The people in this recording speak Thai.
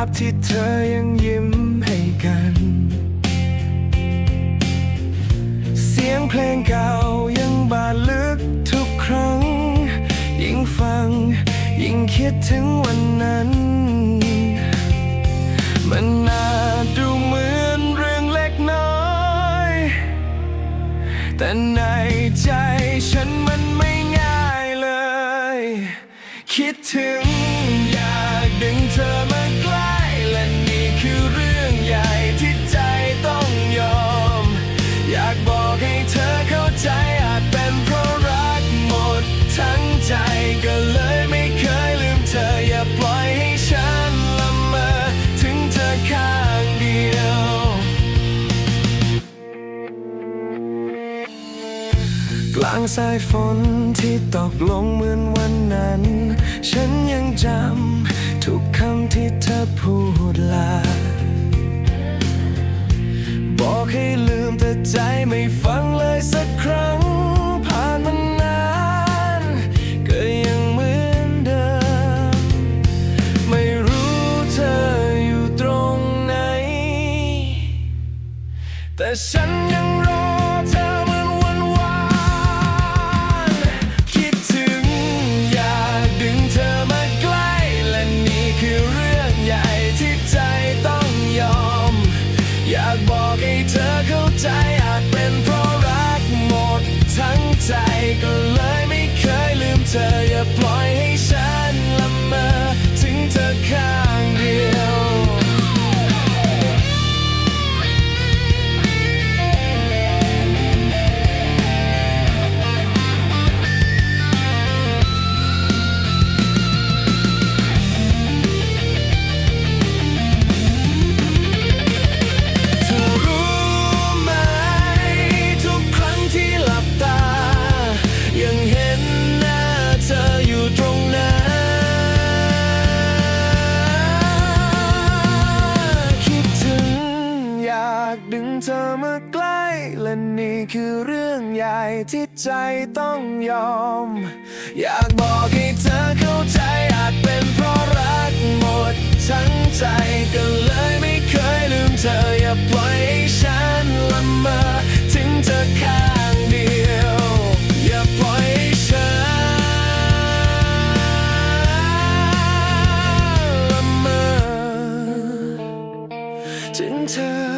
าพที่เธอยังยิ้มให้กัน เสียงเพลงเก่ายังบาดลึกทุกครั้ง ยิ่งฟัง ยิ่งคิดถึงวันนั้น มันน่าดูเหมือนเรื่องเล็กน้อย แต่ในใจฉันมันไม่ง่ายเลย คิดถึงางสายฝนที่ตกลงเหมือนวันนั้น ฉันยังจำทุกคำที่เธอพูดลา บอกให้ลืมแต่ใจไม่ฟังเลยสักครั้ง ผ่านมานาน ก็ยังเหมือนเดิม ไม่รู้เธออยู่ตรงไหน แต่ฉัน ออย่าปล่อยให้ฉัน ธอมาใกล้และนี่คือเรื่องใหญ่ที่ใจต้องยอม อยากบอกให้เธอเข้าใจอาจเป็นเพราะรักหมดทั้งใจก็เลยไม่เคยลืมเธออย่าปล่อยให้ฉันละเมอถึงเธอข้างเดียว อย่าปล่อยให้ฉันละเมอถึงเธอ